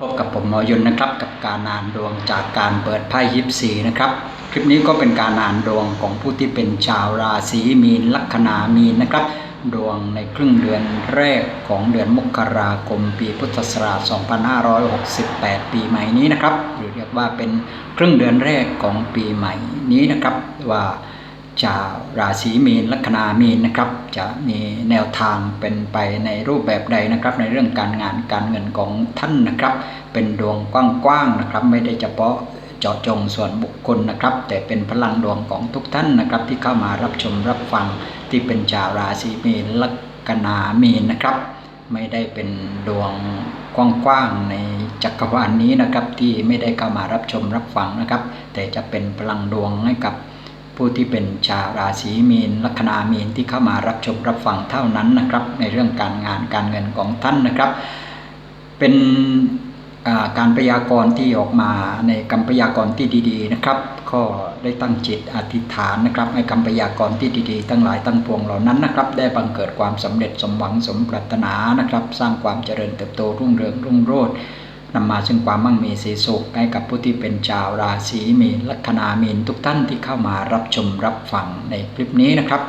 พบกับผมหมอยนนะครับกับการอ่านดวงจากการเปิดไพ่ยิปซีนะครับ คลิปนี้ก็เป็นการอ่านดวงของผู้ที่เป็นชาวราศีมีนลัคนามีนนะครับ ดวงในครึ่งเดือนแรกของเดือนมกราคมปีพุทธศักราช 2568 ปีใหม่นี้นะครับ หรือเรียกว่าเป็นครึ่งเดือนแรกของปีใหม่นี้นะครับว่า ชาวราศีมีนลัคนามีนนะครับ จะมีแนวทางเป็นไปในรูปแบบใดนะครับ ในเรื่องการงานการเงินของท่านนะครับ เป็นดวงกว้างๆนะครับ ไม่ได้เฉพาะเจาะจงส่วนบุคคลนะครับ แต่เป็นพลังดวงของทุกท่านนะครับ ที่เข้ามารับชมรับฟังที่เป็นชาวราศีมีนลัคนามีนนะครับ ไม่ได้เป็นดวงกว้างๆในจักรวาลนนี้นะครับที่ไม่ได้เข้ามารับชมรับฟังนะครับ แต่จะเป็นพลังดวงให้กับ ผู้ที่เป็นชาวราศีมีนลัคนามีนที่เข้ามารับชมรับฟังเท่านั้นนะครับ ในเรื่องการงานการเงินของท่านนะครับ เป็นการพยากรณ์ที่ออกมาในคำพยากรณ์ที่ดีๆนะครับ ก็ได้ตั้งจิตอธิษฐานนะครับให้คำพยากรณ์ที่ดีๆ ทั้งหลายตั้งปวงเหล่านั้นนะครับ ได้บังเกิดความสำเร็จสมหวังสมปรารถนานะครับ สร้างความเจริญเติบโตรุ่งเรืองรุ่งโรจน์ นำมาซึ่งความมั่งมีสีสุขให้กับผู้ที่เป็นชาวราศีมีนลัคนามีนทุกท่านที่เข้ามารับชมรับฟังในคลิปนี้นะครับ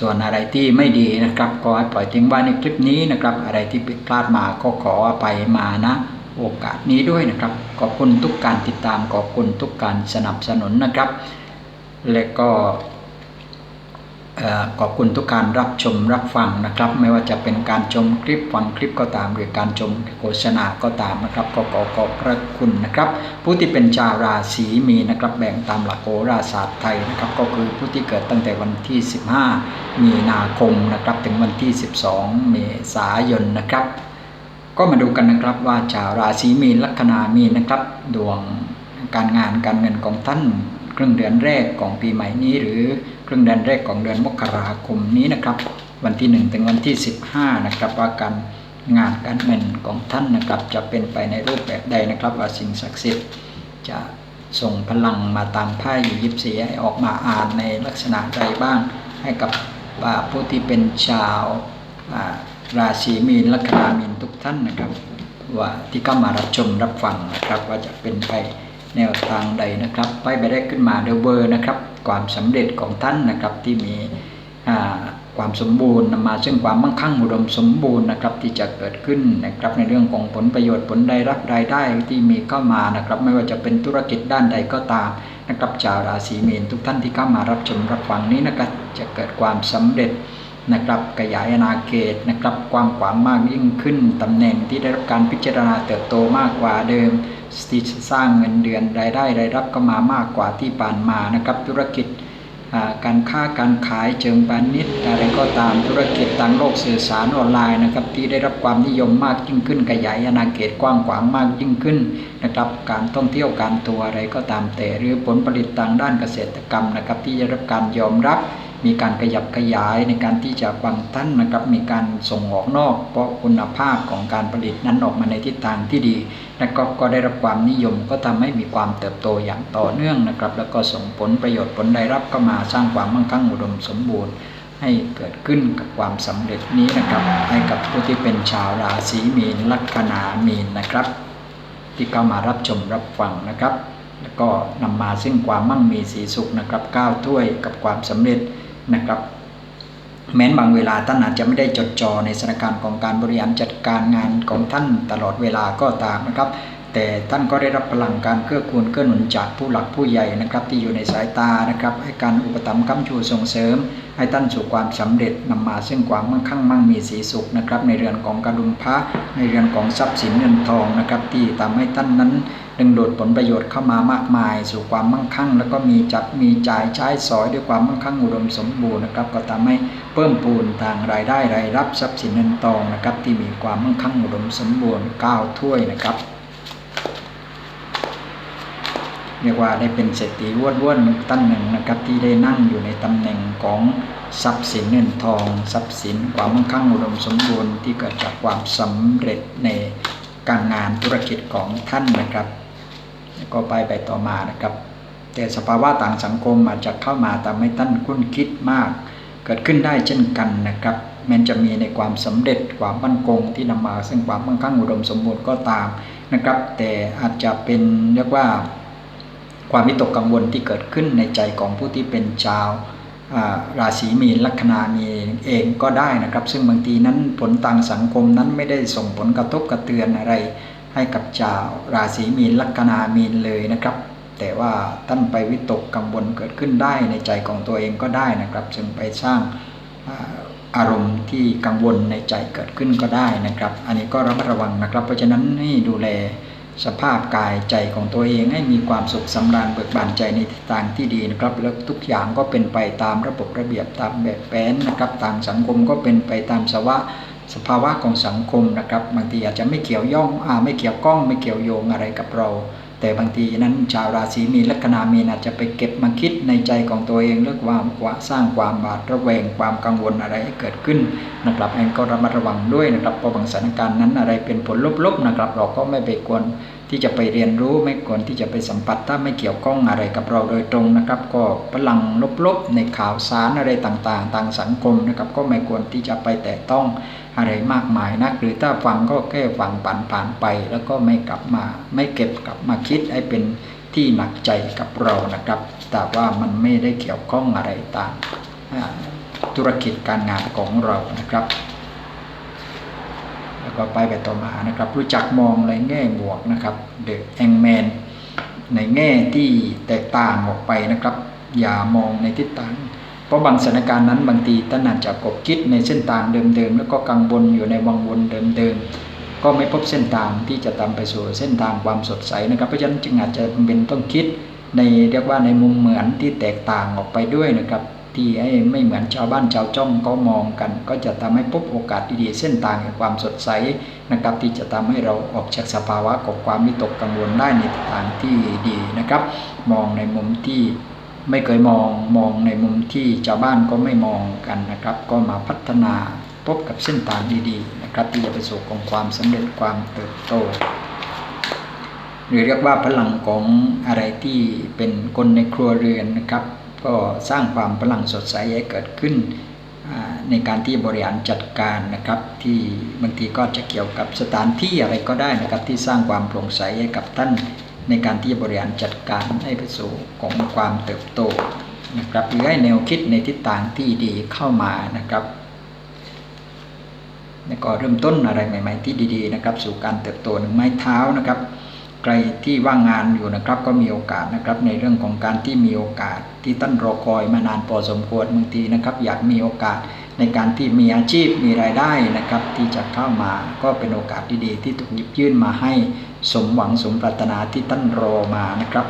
ส่วนอะไรที่ไม่ดีนะครับ ก็ให้ปล่อยทิ้งไว้ในคลิปนี้นะครับ อะไรที่ผิดพลาดมาก็ขออภัยมานะโอกาสนี้ด้วยนะครับ ขอบคุณทุกการติดตามขอบคุณทุกการสนับสนุนนะครับ และก็ ขอบคุณทุกการรับชมรับฟังนะครับ ไม่ว่าจะเป็นการชมคลิปฟังคลิปก็ตาม หรือการชมโฆษณาก็ตามนะครับ ก็ขอขอบพระคุณนะครับ ผู้ที่เป็นชาวราศีมีนะครับแบ่งตามหลักโหราศาสตร์ไทยนะครับ ก็คือผู้ที่เกิดตั้งแต่วันที่ 15 มีนาคมนะครับถึงวันที่ 12 เมษายนนะครับ ก็มาดูกันนะครับว่าชาวราศีมีนลัคนามีนะครับ ดวงการงานการเงินของท่านครึ่งเดือนแรกของปีใหม่นี้หรือ ครึ่งเดือนแรกของเดือนมกราคมนี้นะครับ วันที่ 1 ถึงวันที่ 15 นะครับว่าการงานการเงินของท่านนะครับ จะเป็นไปในรูปแบบใดนะครับ ว่าสิ่งศักดิ์สิทธิ์จะส่งพลังมาตามไพ่ยิปซีให้ออกมาอ่านในลักษณะใดบ้าง ให้กับผู้ที่เป็นชาวราศีมีนลัคนามีนทุกท่านนะครับ ว่าที่เข้ามารับชมรับฟังนะครับ ว่าจะเป็นไป แนวทางใดนะครับไปไปได้ขึ้นมาเดเบอร์นะครับความสำเร็จของท่านนะครับที่มีความสมบูรณ์นำมาซึ่งความมั่งคั่งอุดมสมบูรณ์นะครับที่จะเกิดขึ้นนะครับในเรื่องของผลประโยชน์ผลได้รับรายได้ที่มีเข้ามานะครับไม่ว่าจะเป็นธุรกิจด้านใดก็ตามนะครับชาวราศีมีนทุกท่านที่เข้ามารับชมรับฟังนี้นะครับจะเกิดความสำเร็จ นะครับขยายอาณาเขตนะครับกว้างขวางมากยิ่งขึ้นตำแหน่งที่ได้รับการพิจารณาเติบโตมากกว่าเดิมที่สร้างเงินเดือนรายได้รายรับก็มามากกว่าที่ผ่านมานะครับธุรกิจการค้าการขายเชิงพาณิชย์อะไรก็ตามธุรกิจทางโลกสื่อสารออนไลน์นะครับที่ได้รับความนิยมมากยิ่งขึ้นขยายอาณาเขตกว้างขวางมากยิ่งขึ้นนะครับการท่องเที่ยวการทัวร์อะไรก็ตามแต่หรือผลผลิตทางด้านเกษตรกรรมนะครับที่ได้รับการยอมรับ มีการขยับขยายในการที่จะบางท่านนะครับ มีการส่งออกนอก เพราะคุณภาพของการผลิตนั้นออกมาในทิศทางที่ดีและก็ก็ได้รับความนิยมก็ทำให้มีความเติบโตอย่างต่อเนื่องนะครับ แล้วก็ส่งผลประโยชน์ผลได้รับก็มาสร้างความมั่งคั่งอุดมสมบูรณ์ ให้เกิดขึ้นกับความสำเร็จนี้นะครับ ให้กับผู้ที่เป็นชาวราศีมีนลัคนามีนนะครับ ที่เข้ามารับชมรับฟังนะครับ แล้วก็นำมาซึ่งความมั่งมีสีสุขนะครับก้าวถ้วยกับความสำเร็จ นะครับ แม้นบางเวลาท่านอาจจะไม่ได้จดจ่อในสถานการณ์ของการบริหารจัดการงานของท่านตลอดเวลาก็ตามนะครับ แต่ท่านก็ได้รับพลังการเกื้อกูลเกื้อหนุนจากผู้หลักผู้ใหญ่นะครับ ที่อยู่ในสายตานะครับ ให้การอุปถัมภ์ค้ำชูส่งเสริม ให้ท่านสู่ความสำเร็จนำมาซึ่งความมั่งคั่งมั่งมีสีสุขนะครับ ในเรือนของกระดุมพระในเรือนของทรัพย์สินเงินทองนะครับ ที่ทำให้ท่านนั้น ดึงดูดผลประโยชน์เข้ามามากมาย สู่ความมั่งคั่ง แล้วก็มีจับมีจ่ายใช้สอยด้วยความมั่งคั่งอุดมสมบูรณ์นะครับก็ทำให้เพิ่มพูนทางรายได้รายรับทรัพย์สินเงินทองนะครับที่มีความมั่งคั่งอุดมสมบูรณ์ก้าวถ้วยนะครับเรียกว่าได้เป็นเศรษฐีว้วนว้วนๆท่านหนึ่งนะครับที่ได้นั่งอยู่ในตำแหน่งของทรัพย์สินเงินทอง ทรัพย์สินความมั่งคั่งอุดมสมบูรณ์ที่เกิดจากความสำเร็จในการงานธุรกิจของท่านนะครับ ก็ไปไปต่อมานะครับ แต่สภาวะต่างสังคมอาจจะเข้ามาทำให้ท่านคุ้นคิดมาก เกิดขึ้นได้เช่นกันนะครับแม้จะมีในความสำเร็จความมั่นคงที่นำมาซึ่งความมั่งคั่งอุดมสมบูรณ์ก็ตามนะครับ แต่อาจจะเป็นเรียกว่าความวิตกกังวลที่เกิดขึ้นในใจของผู้ที่เป็นชาวราศีมีนลัคนามีเองก็ได้นะครับ ซึ่งบางทีนั้นผลทางสังคมนั้นไม่ได้ส่งผลกระทบกระเทือนอะไร ให้กับชาวราศีมีนลัคนามีนเลยนะครับ แต่ว่าท่านไปวิตกกังวลเกิดขึ้นได้ในใจของตัวเองก็ได้นะครับจึงไปสร้างอารมณ์ที่กังวลในใจเกิดขึ้นก็ได้นะครับ อันนี้ก็ระมัดระวังนะครับ เพราะฉะนั้นให้ดูแลสภาพกายใจของตัวเองให้มีความสุขสำราญเบิกบานใจในทางที่ดีนะครับ แล้วทุกอย่างก็เป็นไปตามระบบระเบียบตามแบบแผนนะครับ ต่างสังคมก็เป็นไปตามสภาวะ สภาวะของสังคมนะครับบางทีอาจจะไม่เกี่ยวย่องอไม่เกี่ยวก้อง ไม่เกี่ยวโยงอะไรกับเรา แต่บางทีนั้นชาวราศีมีลัคนามีนอาจจะไปเก็บมาคิดในใจของตัวเองเรื่องความว่าสร้างความบาดระแวงความกังวลอะไรให้เกิดขึ้นนะครับเองก็ระมัดระวังด้วยนะครับเพราะบางสถานการณ์นั้นอะไรเป็นผลลบๆนะครับ เราก็ไม่ไปควรที่จะไปเรียนรู้ไม่ควรที่จะไปสัมผัสถ้าไม่เกี่ยวข้องอะไรกับเราโดยตรงนะครับ ก็พลังลบๆในข่าวสารอะไรต่างๆทางสังคมนะครับก็ไม่ควรที่จะไปแตะต้อง อะไรมากมายนัก หรือถ้าฟังก็แค่ฟังผ่านผ่านไป แล้วก็ไม่กลับมา ไม่เก็บกลับมาคิดให้เป็นที่หนักใจกับเรานะครับ แต่ว่ามันไม่ได้เกี่ยวข้องอะไรต่างธุรกิจการงานของเรานะครับ แล้วก็ไปแบบต่อมานะครับ รู้จักมองในแง่บวกนะครับเดอะแองแมนในแง่ที่แตกต่างออกไปนะครับ อย่ามองในทิศทาง เพราะบางสถานการณ์นั้นบางทีท่านอาจจะกบคิดในเส้นทางเดิมๆแล้วก็กังวลอยู่ในวังวนเดิมๆก็ไม่พบเส้นทางที่จะตามไปสู่เส้นทางความสดใสนะครับเพราะฉะนั้นจึงอาจจะเป็นต้องคิดในเรียกว่าในมุมเหมือนที่แตกต่างออกไปด้วยนะครับที่ให้ไม่เหมือนชาวบ้านชาวจ้องก็มองกัน ก็จะทำให้พบโอกาสดีๆเส้นทางแห่งความสดใสนะครับ ที่จะทำให้เราออกจากสภาวะของความวิตกกังวลได้ในทางที่ดีนะครับ มองในมุมที่ ไม่เคยมองมองในมุมที่ชาวบ้านก็ไม่มองกันนะครับ ก็มาพัฒนาพบกับเส้นทางดีๆนะครับที่จะไปสู่ของความสำเร็จความเติบโต หรือเรียกว่าพลังของอะไรที่เป็นคนในครัวเรือนนะครับ ก็สร้างความพลังสดใสให้เกิดขึ้นในการที่บริหารจัดการนะครับ ที่บางทีก็จะเกี่ยวกับสถานที่อะไรก็ได้นะครับ ที่สร้างความโปร่งใสให้กับท่าน ในการที่บริหารจัดการให้ไปสู่ของความเติบโตนะครับหรือให้แนวคิดในทิศทางที่ดีเข้ามานะครับแล้วก็เริ่มต้นอะไรใหม่ ๆ ที่ดีๆนะครับ สู่การเติบโตหนึ่งไม้เท้านะครับ ใครที่ว่างงานอยู่นะครับ ก็มีโอกาสนะครับ ในเรื่องของการที่มีโอกาสที่ตั้นรอคอยมานานพอสมควรบางทีนะครับ อยากมีโอกาส ในการที่มีอาชีพมีรายได้นะครับที่จะเข้ามาก็เป็นโอกาสดีๆที่ถูกหยิบยื่นมาให้สมหวังสมปรารถนาที่ตั้นรอมานะครับ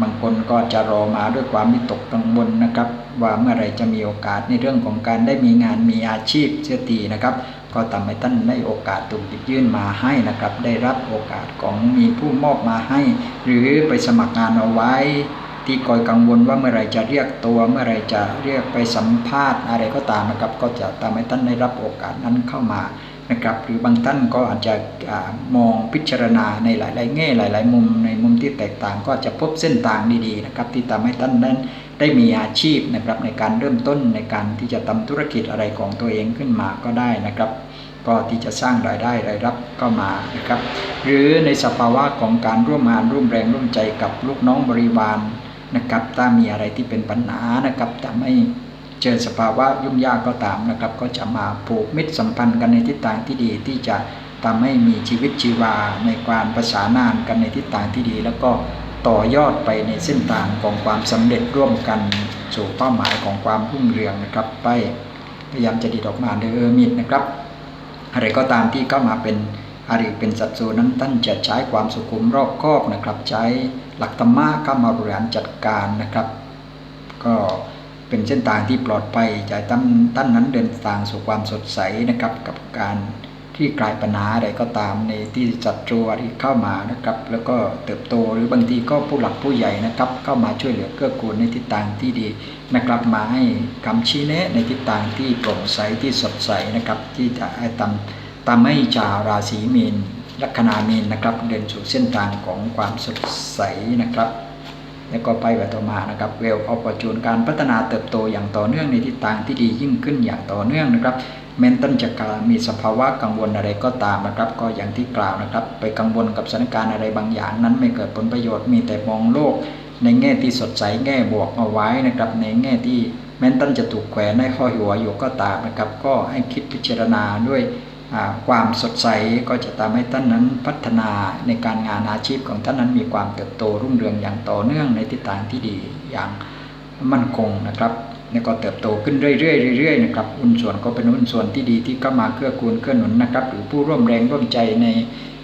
บางคนก็จะรอมาด้วยความมิตกกังวลนะครับ ว่าเมื่อไรจะมีโอกาสในเรื่องของการได้มีงานมีอาชีพเสียทีนะครับ ก็ทำให้ท่านได้โอกาสถูกหยิบยื่นมาให้นะครับ ได้รับโอกาสของมีผู้มอบมาให้ หรือไปสมัครงานเอาไว้ ที่คอยกังวลว่าเมื่อไรจะเรียกตัว เมื่อไรจะเรียกไปสัมภาษณ์อะไรก็ตามนะครับ ก็จะทำให้ท่านได้รับโอกาสนั้นเข้ามานะครับ หรือบางท่านก็อาจจะมองพิจารณาในหลาย ๆ แง่หลาย ๆ มุมในมุมที่แตกต่าง ก็จะพบเส้นทางดีๆนะครับ ที่ทำให้ท่านนั้นได้มีอาชีพนะครับในการเริ่มต้นในการที่จะทำธุรกิจอะไรของตัวเองขึ้นมาก็ได้นะครับก็ที่จะสร้างรายได้รายรับก็มานะครับ หรือในสภาวะของการร่วมงานร่วมแรงร่วมใจกับลูกน้องบริวาร นะครับ ถ้ามีอะไรที่เป็นปัญหานะครับทำให้เจอสภาวะยุ่งยากก็ตามนะครับ ก็จะมาผูกมิตรสัมพันธ์กันในทิศทางที่ดีที่จะทำให้มีชีวิตชีวาในการประสานานกันในทิศทางที่ดี แล้วก็ต่อยอดไปในเส้นทางของความสำเร็จร่วมกันสู่เป้าหมายของความรุ่งเรืองนะครับ ไปพยายามจะดีดออกมาโดยเออมิดนะครับ อะไรก็ตามที่เข้ามาเป็นอริเป็นสัตว์นั้นท่านจะใช้ความสุขุมรอบคอบนะครับใช้ หลักธรรมะเข้ามาบริหารจัดการนะครับ ก็เป็นเส้นทางที่ปลอดภัยจะตั้นตั้นนั้นเดินทางสู่ความสดใสนะครับ กับการที่กลายปัญหาอะไรก็ตามในที่จัดตรูที่เข้ามานะครับ แล้วก็เติบโตหรือบางทีก็ผู้หลักผู้ใหญ่นะครับ เข้ามาช่วยเหลือเกื้อกูลในทิศทางที่ดีนะครับ มาให้คำชี้แนะในทิศทางที่โปร่งใสที่สดใสนะครับ ที่จะให้ทำทำให้ชาวราศีมีน ลัคนามีนนะครับ เดินสู่เส้นทางของความสดใสนะครับ แล้วก็ไปแบบต่อมานะครับเวลออปจูนการพัฒนาเติบโตอย่างต่อเนื่องในทิศทางที่ดียิ่งขึ้นอย่างต่อเนื่องนะครับแม้นต้นจะมีสภาวะกังวลอะไรก็ตามนะครับ ก็อย่างที่กล่าวนะครับ ไปกังวลกับสถานการณ์อะไรบางอย่างนั้นไม่เกิดผลประโยชน์มีแต่มองโลก ในแง่ที่สดใสแง่บวกเอาไว้นะครับ ในแง่ที่แม้นต้นจะถูกแขวนให้ห้อหัวอยู่ก็ตามนะครับ ก็ให้คิดพิจารณาด้วย ความสดใสก็จะทำให้ท่านนั้นพัฒนาในการงานอาชีพของท่านนั้นมีความเติบโตรุ่งเรืองอย่างต่อเนื่องในทิศทางที่ดีอย่างมั่นคงนะครับแล้วก็เติบโตขึ้นเรื่อยๆเรื่อยๆนะครับอุนส่วนก็เป็นอุนส่วนที่ดีที่เข้ามาเกื้อกูลเกื้อหนุนนะครับ หรือผู้ร่วมแรงร่วมใจใน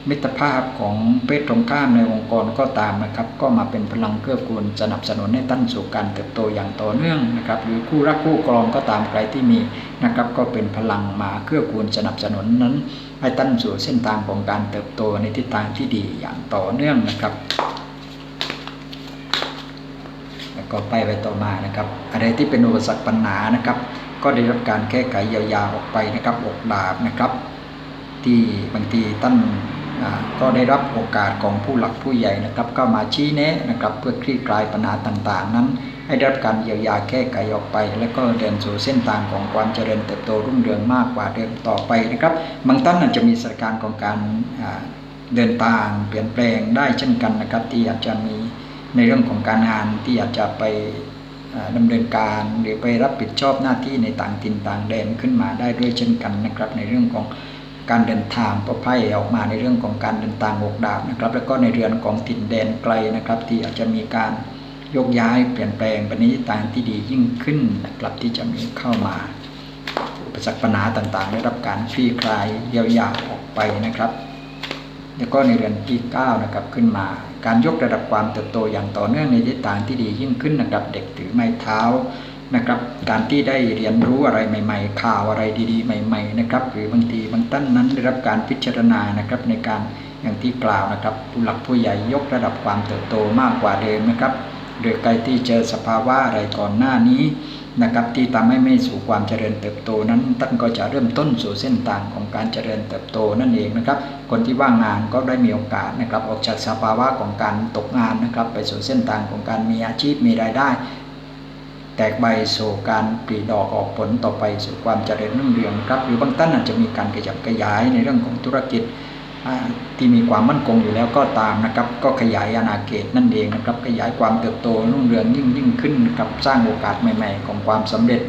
มิตรภาพของเพศตรงข้ามในองค์กรก็ตามนะครับ ก็มาเป็นพลังเกื้อกูลสนับสนุนให้ท่านสู่การเติบโตอย่างต่อเนื่องนะครับ หรือคู่รักคู่กรองก็ตามใครที่มีนะครับ ก็เป็นพลังมาเกื้อกูลสนับสนุนนั้น ให้ท่านสู่เส้นทางของการเติบโตในทิศทางที่ดีอย่างต่อเนื่องนะครับแล้วก็ไปไปต่อมานะครับอะไรที่เป็นอุปสรรคปัญหานะครับ ก็ได้รับการแก้ไขเยียวยาออกไปนะครับอกดาบนะครับ ที่บางทีท่าน ก็ได้รับโอกาสของผู้หลักผู้ใหญ่นะครับก็มาชี้แนะนะครับเพื่อคลี่คลายปัญหาต่างๆ นั้น ให้ได้รับการเยียวยาแก้ไขออกไป แล้วก็เดินสู่เส้นทางของความเจริญเติบโตรุ่งเรืองมากกว่าเดิมต่อไปนะครับบางท่านอาจจะมีสถานการณ์ของการเดินทางเปลี่ยนแปลงได้เช่นกันนะครับที่อาจจะมีในเรื่องของการงานที่อาจจะไปดำเนินการหรือไปรับผิดชอบหน้าที่ในต่างถิ่นต่างแดนขึ้นมาได้ด้วยเช่นกันนะครับ ในเรื่องของ การเดินทางประไพ่ออกมาในเรื่องของการเดินทางอกดาบนะครับ แล้วก็ในเรือนของถิ่นแดนไกลนะครับ ที่อาจจะมีการยกย้ายเปลี่ยนแปลงปณิธานที่ดียิ่งขึ้นนะครับที่จะมีเข้ามาอุปสรรคปัญหาต่างๆ ได้รับการคลี่คลายเยียวยาออกไปนะครับ แล้วก็ในเรือนที่9นะครับขึ้นมา การยกระดับความเติบโตอย่างต่อเนื่องในทิศทางที่ดียิ่งขึ้นนะครับ เด็กถือไม้เท้า นะครับ การที่ได้เรียนรู้อะไรใหม่ ๆ ข่าวอะไรดีๆ ใหม่ ๆ นะครับ หรือบางทีบางท่านนั้นได้รับการพิจารณานะครับในการอย่างที่กล่าวนะครับ ผู้หลักผู้ใหญ่ยกระดับความเติบโตมากกว่าเดิมนะครับโดยใครที่เจอสภาวะอะไรก่อนหน้านี้นะครับที่ทำให้ไม่สู่ความเจริญเติบโตนั้นท่านก็จะเริ่มต้นสู่เส้นทางของการเจริญเติบโตนั่นเองนะครับคนที่ว่างงานก็ได้มีโอกาสนะครับออกจากสภาวะของการตกงานนะครับ ไปสู่เส้นทางของการมีอาชีพมีรายได้ แตกใบสู่การปลีดอกออกผลต่อไปสู่ความเจริญรุ่งเรืองครับ หรือบางท่านอาจจะมีการขยับขยายในเรื่องของธุรกิจที่มีความมั่นคงอยู่แล้วก็ตามนะครับ ก็ขยายอาณาเขตนั่นเองนะครับ ขยายความเติบโตรุ่งเรืองยิ่งยิ่งขึ้นกับสร้างโอกาสใหม่ ๆ ของความสำเร็จ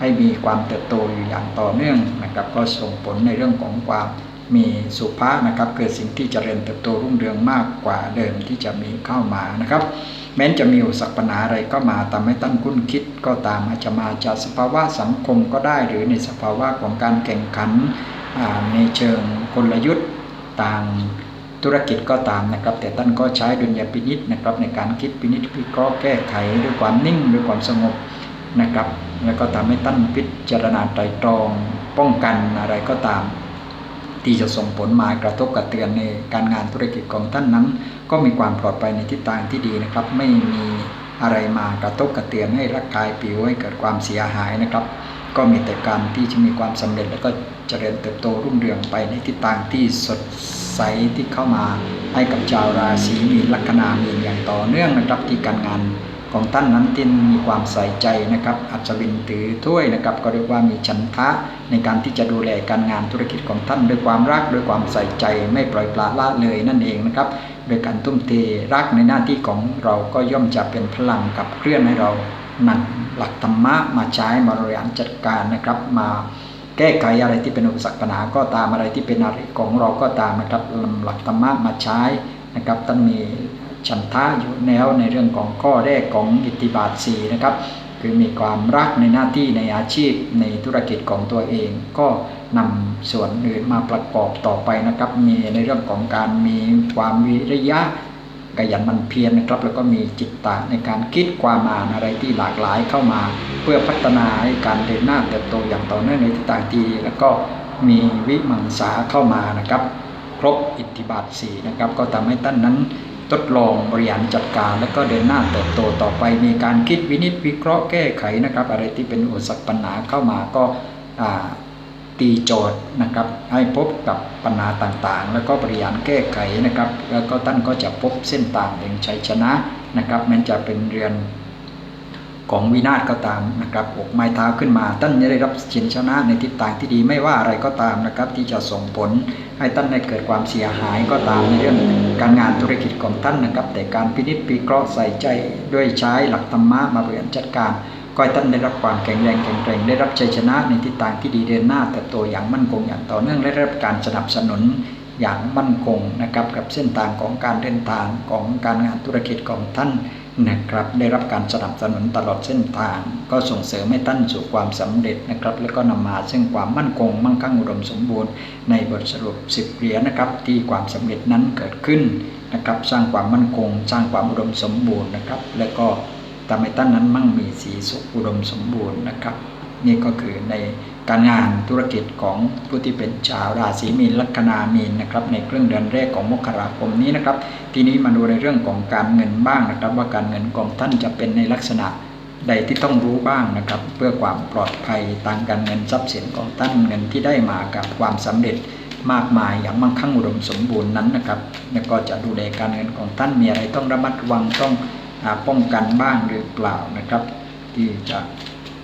ให้มีความเติบโตอยู่อย่างต่อเนื่องนะครับ ก็ส่งผลในเรื่องของความมีสุภาพนะครับ เกิดสิ่งที่จเจริญเติบโตรุ่งเรืองมากกว่าเดิมที่จะมีเข้ามานะครับ แม้จะมีอุปสรรคปัญหาอะไรก็มาทำให้ตั้งคุ้นคิดก็ตามอาจจะมาจากสภาวะสังคมก็ได้ หรือในสภาวะของการแข่งขันในเชิงกลยุทธ์ต่างธุรกิจก็ตามนะครับ แต่ท่านก็ใช้ดุลยพินิษนะครับในการคิดพินิษพิเคราะห์แก้ไขด้วยความนิ่งด้วยความสงบนะครับ แล้วก็ทำให้ท่านพิจารณาไตรตรองป้องกันอะไรก็ตาม ที่จะส่งผลมากระทบกระเตือนในการงานธุรกิจของท่านนั้น ก็มีความปลอดภัยในทิศทางที่ดีนะครับ ไม่มีอะไรมากระทบกระเตือนให้ร่างกายผิวให้เกิดความเสียหายนะครับ ก็มีแต่การที่จะมีความสำเร็จแล้วก็เจริญเติบโตรุ่งเรืองไปในทิศทางที่สดใสที่เข้ามาให้กับชาวราศีมีลัคนามีอย่างต่อเนื่องนะครับที่การงาน ของท่านนั้นที่มีความใส่ใจนะครับ อัศวินถือถ้วยนะครับ ก็เรียกว่ามีฉันทะในการที่จะดูแลการงานธุรกิจของท่านด้วยความรักด้วยความใส่ใจไม่ปล่อยปละละเลยนั่นเองนะครับโดยการทุ่มเทรักในหน้าที่ของเราก็ย่อมจะเป็นพลังกับเคลื่อนให้เรานำหลักธรรมะมาใช้มาบริหารจัดการนะครับมาแก้ไขอะไรที่เป็นอุปสรรคปัญหาก็ตามอะไรที่เป็นอะไรของเราก็ตามนะครับนำหลักธรรมะมาใช้นะครับท่านมี ฉันทะอยู่แนวในเรื่องของข้อแรกของอิทธิบาทสีนะครับคือมีความรักในหน้าที่ในอาชีพในธุรกิจของตัวเอง ก็นำส่วนอื่นมาประกอบต่อไปนะครับ มีในเรื่องของการมีความวิริยะขยันมันเพียรนะครับ แล้วก็มีจิตตะในการคิดความอ่านอะไรที่หลากหลายเข้ามา เพื่อพัฒนาให้การเดินหน้าเติบโตอย่างต่อเนื่องในทิศทางที่แล้วก็มีวิมังสาเข้ามานะครับ ครบอิทธิบาทสีนะครับก็ทำให้ท่านนั้น ทดลองบริหารจัดการ แล้วก็เดินหน้าเติบโตต่อไป มีการคิดวินิจวิเคราะห์แก้ไขนะครับ อะไรที่เป็นอุปสรรคปัญหาเข้ามาก็ตีโจทย์นะครับ ให้พบกับปัญหาต่างๆ แล้วก็บริหารแก้ไขนะครับ แล้วก็ท่านก็จะพบเส้นต่างแห่งชัยชนะนะครับมันจะเป็นเรือน ของวินาศก็ตามนะครับอกไม้เท้าขึ้นมา ท่านจะได้รับชินชนะในทิศทางที่ดีไม่ว่าอะไรก็ตามนะครับที่จะส่งผลให้ท่านได้เกิดความเสียหายก็ตามในเรื่องการงานธุรกิจของท่านนะครับ แต่การพินิจพิเคราะห์ใส่ใจด้วยใช้หลักธรรมะมาบริหารจัดการก็ให้ท่านได้รับความแข็งแรงแข็งแกร่งได้รับชัยชนะในทิศทางที่ดีเดินหน้าเติบโตอย่างมั่นคงอย่างต่อเนื่องและได้รับการสนับสนุนอย่างมั่นคงนะครับกับเส้นทางของการเดินทางของการงานธุรกิจของท่าน นะครับ ได้รับการสนับสนุนตลอดเส้นทาง ก็ส่งเสริมให้ท่านสู่ความสำเร็จนะครับ แล้วก็นำมาซึ่งความมั่นคง มั่งคั่งอุดมสมบูรณ์ในบทสรุป 10เหรียญนะครับ ที่ความสำเร็จนั้นเกิดขึ้นนะครับ สร้างความมั่นคง สร้างความอุดมสมบูรณ์นะครับ แล้วก็ทำให้ท่านนั้นมั่งมีสีสุขอุดมสมบูรณ์นะครับ นี่ก็คือใน การงานธุรกิจของผู้ที่เป็นชาวราศีมีนลัคนามีนนะครับในครึ่งเดือนแรกของมกราคมนี้นะครับ ทีนี้มาดูในเรื่องของการเงินบ้างนะครับ ว่าการเงินของท่านจะเป็นในลักษณะใดที่ต้องรู้บ้างนะครับ เพื่อความปลอดภัยทางการเงินทรัพย์สินของท่านเงินที่ได้มากับความสำเร็จมากมายอย่างมั่งคั่งอุดมสมบูรณ์นั้นนะครับแล้วก็จะดูแลการเงินของท่านมีอะไรต้องระมัดระวังต้องป้องกันบ้างหรือเปล่านะครับ ที่จะ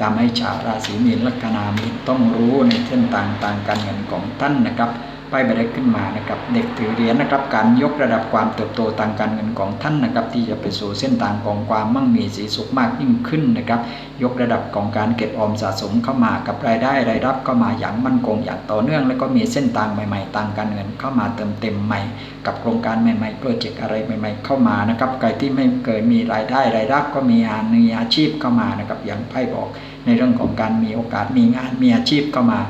ทำให้ชาวราศีมีนลัคนามีนต้องรู้ในเส้นทางทางกันเงินของท่านนะครับ ไปไปได้ขึ้นมานะครับเด็กถือเหรียญนะครับการยกระดับความเติบโตทางการเงินของท่านนะครับที่จะไปสู่เส้นทางของความมั่งมีสีสุขมากยิ่งขึ้นนะครับยกระดับของการเก็บออมสะสมเข้ามากับรายได้รายรับก็มาอย่างมั่นคงอย่างต่อเนื่อง แล้วก็มีเส้นทางใหม่ๆทางการเงินเข้ามาเติมเต็มใหม่ กับโครงการใหม่ๆโปรเจกต์อะไรใหม่ ๆ เข้ามานะครับใครที่ไม่เคยมีรายได้รายรับก็มีงานมีอาชีพเข้ามานะครับอย่างไพ่บอก ในเรื่องของการมีโอกาสมีงานมีอาชีพเข้ามา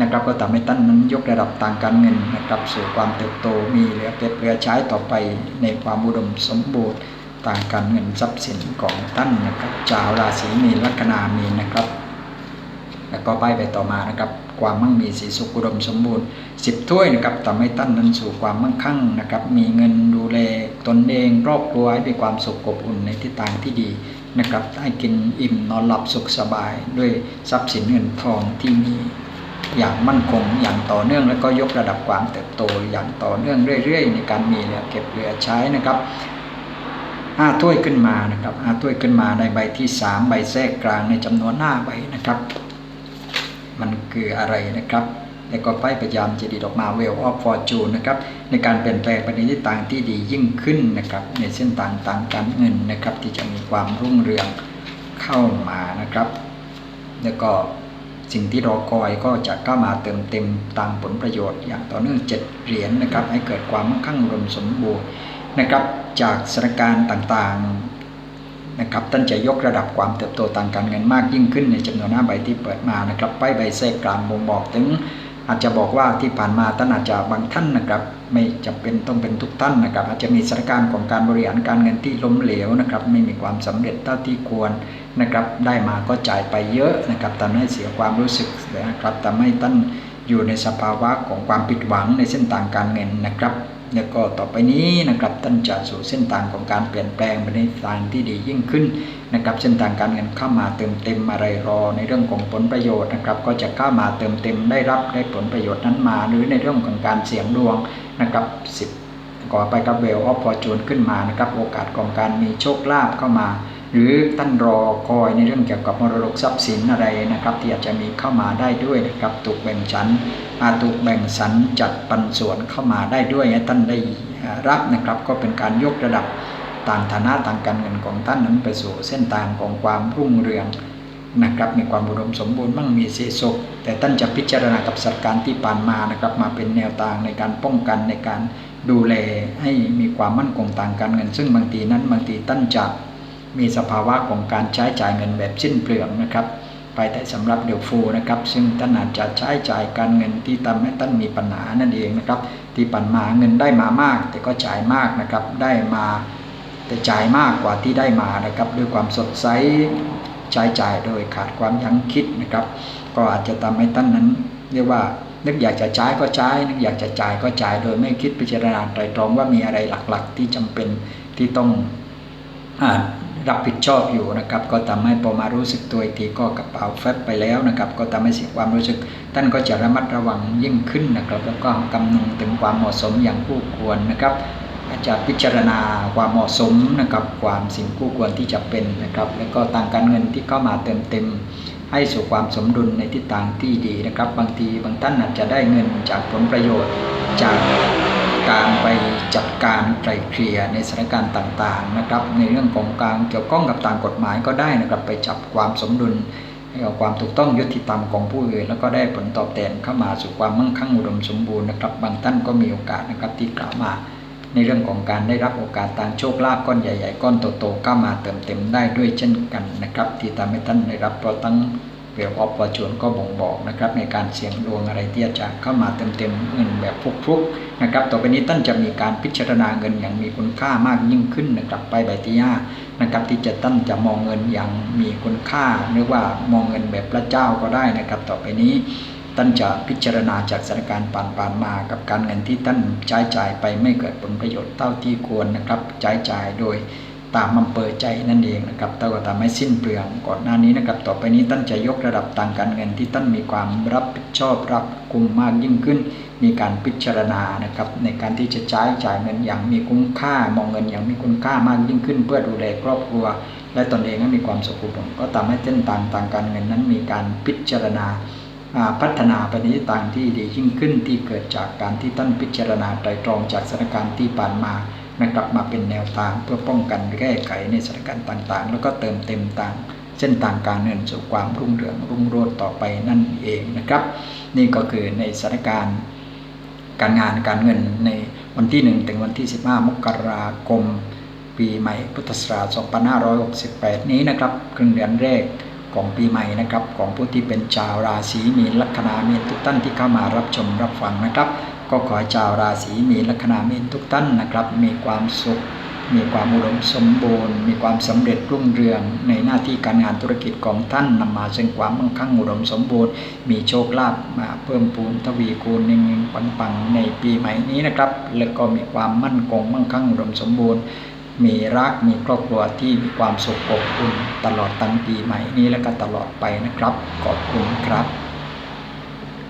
นะครับก็ทำให้ท่านนั้นยกระดับทางการเงินนะครับสู่ความเติบโตมีเหลือเก็บเหลือใช้ต่อไปในความอุดมสมบูรณ์ทางการเงินทรัพย์สินของท่านนะครับชาวราศีมีนลัคนามีนนะครับ แล้วก็ไปไปต่อมานะครับความมั่งมีสีสุขอุดมสมบูรณ์สิบถ้วยนะครับทำให้ท่านนั้นสู่ความมั่งคั่งนะครับมีเงินดูแลตนเองครอบครัวให้มีความสุขอบอุ่นในทิศทางที่ดีนะครับให้กินอิ่มนอนหลับสุขสบายด้วยทรัพย์สินเงินทองที่มี อย่างมั่นคงอย่างต่อเนื่องแล้วก็ยกระดับความเติบโตอย่างต่อเนื่องเรื่อย ๆ ในการมีเหลือเก็บเหลือใช้นะครับห้าถ้วยขึ้นมานะครับห้าถ้วยขึ้นมาในใบที่สามใบแทรกกลางในจำนวนหน้าใบนะครับ มันคืออะไรนะครับแล้วก็ไพ่พยายามจะดีดออกมาเวลออฟฟอร์จูนนะครับในการเปลี่ยนแปลงไปในทิศทางที่ดียิ่งขึ้นนะครับในเส้นทางทางการเงินนะครับที่จะมีความรุ่งเรืองเข้ามานะครับ แล้วก็ สิ่งที่รอคอยก็จะเข้ามาเติมเต็มตามผลประโยชน์ อย่างต่อเนื่องเจ็ดเหรียญนนะครับ ให้เกิดความมั่งคั่งรมสมบูรณ์นะครับ จากสถานการณ์ต่างๆนะครับท่านจะยกระดับความเติบโตทางการเงินมากยิ่งขึ้นในจำนวนหน้าใบที่เปิดมานะครับป้ายใบเซกลางบ่งบอกถึง อาจจะบอกว่าที่ผ่านมาท่านอาจจะบางท่านนะครับไม่จำเป็นต้องเป็นทุกท่านนะครับ อาจจะมีสถานการณ์ของการบริหารการเงินที่ล้มเหลวนะครับ ไม่มีความสำเร็จเท่าที่ควร นะครับได้มาก็จ่ายไปเยอะนะครับทำให้เสียความรู้สึกนะครับทำให้ท่านอยู่ในสภาวะของความผิดหวังในเส้นทางการเงินนะครับแล้วก็ต่อไปนี้นะครับท่านจะสู่เส้นทางของการเปลี่ยนแปลงไปในทางที่ดียิ่งขึ้นนะครับเส้นทางการเงินเข้ามาเติมเต็มอะไรรอในเรื่องของผลประโยชน์นะครับ ก็จะเข้ามาเติมเต็มได้รับได้ผลประโยชน์นั้นมา หรือในเรื่องของการเสี่ยงดวงนะครับสิบก่อไปกับเวลออฟพอจูนขึ้นมานะครับโอกาสของการมีโชคลาภเข้ามา หรือท่านรอคอยในเรื่องเกี่ยวกับมรดกทรัพย์สินอะไรนะครับ ที่อาจจะมีเข้ามาได้ด้วยนะครับถูกแบ่งชั้นอาถูกแบ่งสรรจัดปันส่วนเข้ามาได้ด้วยให้ท่านได้รับนะครับ ก็เป็นการยกระดับต่างฐานะทางการเงินของท่านนั้นไปสู่เส้นทางของความรุ่งเรืองนะครับมีความอุดมสมบูรณ์มั่งมีสีสุขแต่ท่านจะพิจารณากับสัตว์การที่ผ่านมานะครับมาเป็นแนวทางในการป้องกันในการดูแลให้มีความมั่นคงทางการเงิน ซึ่งบางทีนั้นบางทีท่านจะ มีสภาวะของการใช้จ่ายเงินแบบสิ้นเปลืองนะครับ ไปแต่สำหรับเดยวฟูนะครับ ซึ่งท่านอาจจะใช้จ่ายการเงินที่ทำให้ท่านมีปัญหานั่นเองนะครับ ที่ปันมาเงินได้มามาก แต่ก็จ่ายมากนะครับ ได้มาแต่จ่ายมากกว่าที่ได้มานะครับ ด้วยความสดใสใช้จ่ายโดยขาดความยั้งคิดนะครับ ก็อาจจะทำให้ท่านนั้น เรียกว่านึกอยากจะใช้ก็ใช้ นึกอยากจะจ่ายก็จ่าย โดยไม่คิดพิจารณาไตรตรองว่ามีอะไรหลักๆ ที่จำเป็นที่ต้องอ รับผิดชอบอยู่นะครับ ก็ทำให้พอมารู้สึกตัวอีกทีก็กระเป๋าแฟบไปแล้วนะครับ ก็ทำให้เสียความรู้สึก ท่านก็จะระมัดระวังยิ่งขึ้นนะครับ แล้วก็กำนึงถึงความเหมาะสมอย่างผู้ควรนะครับอาจจะพิจารณาความเหมาะสมนะครับความสิ่งคู่ควรที่จะเป็นนะครับ แล้วก็ทางการเงินที่เข้ามาเติมเต็ม ให้สู่ความสมดุลในทิศทางที่ดีนะครับ บางทีบางท่านอาจจะได้เงินจากผลประโยชน์จาก การไปจัดการไกลเกลี่ยในสถานการณ์ต่างๆนะครับในเรื่องของการเกี่ยวข้องกับทางกฎหมายก็ได้นะครับไปจับความสมดุลให้กับความถูกต้องยุติธรรมของผู้อื่นแล้วก็ได้ผลตอบแทนเข้ามาสู่ความมั่งคั่งอุดมสมบูรณ์นะครับบางท่านก็มีโอกาสนะครับที่กล่าวมา ในเรื่องของการได้รับโอกาสทางโชคลาภก้อนใหญ่ๆก้อนโตๆเข้ามาเติมเต็มได้ด้วยเช่นกันนะครับที่ทำให้ท่านได้รับเพราะตั้ง เวลออฟฟอร์จูนก็บ่งบอกนะครับในการเสี่ยงดวงอะไรที่จะเข้ามาเติมเต็มเงินแบบฟลุกๆนะครับต่อไปนี้ท่านจะมีการพิจารณาเงินอย่างมีคุณค่ามากยิ่งขึ้นนะครับไปใบที่ห้านะครับที่จะท่านจะมองเงินอย่างมีคุณค่า หรือว่ามองเงินแบบพระเจ้าก็ได้นะครับต่อไปนี้ท่านจะพิจารณาจากสถานการณ์ผ่านๆมากับการเงินที่ท่านใช้จ่ายไปไม่เกิดผลประโยชน์เท่าที่ควรนะครับใช้จ่ายโดย ตามอำเภอใจนั่นเองนะครับเท่ากับทำให้สิ้นเปลืองก่อนหน้านี้นะครับ ต่อไปนี้ท่านจะยกระดับทางการเงินที่ท่านมีความรับผิดชอบรับกุมมากยิ่งขึ้น มีการพิจารณานะครับในการที่จะใช้จ่ายเงินอย่างมีคุ้มค่ามองเงินอย่างมีคุณค่ามากยิ่งขึ้น เพื่อดูแลครอบครัว และตนเองให้มีความสุขอุ่นก็ทำให้เส้นทางทางการเงินนั้นมีการพิจารณาพัฒนาไปในทิศทางที่ดียิ่งขึ้นที่เกิดจากการที่ท่านพิจารณาไตรตรองจากสถานการณ์ที่ผ่านมา นะครับมาเป็นแนวทางเพื่อป้องกันแก้ไขในสถานการณ์ต่างๆ แล้วก็เติมเต็มต่างเส้นทางการเงินสู่ความรุ่งเรืองรุ่งโรจน์ต่อไปนั่นเองนะครับ นี่ก็คือในสถานการณ์การงานการเงินในวันที่ 1 ถึงวันที่ 15 มกราคม ปีใหม่พุทธศักราช2568 นี้นะครับครึ่งเดือนแรกของปีใหม่นะครับ ของผู้ที่เป็นชาวราศีมีนลัคนามีนทุกท่านที่เข้ามารับชมรับฟังนะครับ ก็ขอให้ชาวราศีมีลัคนามีนทุกท่านนะครับ มีความสุข มีความอุดมสมบูรณ์ มีความสำเร็จรุ่งเรือง ในหน้าที่การงานธุรกิจของท่านนำมาซึ่งความมั่งคั่งอุดมสมบูรณ์ มีโชคลาภมาเพิ่มพูนทวีคูณเงินปังๆในปีใหม่นี้นะครับ แล้วก็มีความมั่นคงมั่งคั่งอุดมสมบูรณ์มีรักมีครอบครัวที่มีความสุขอบอุ่นตลอดตั้งปีใหม่นี้และก็ตลอดไปนะครับ ขอบคุณครับ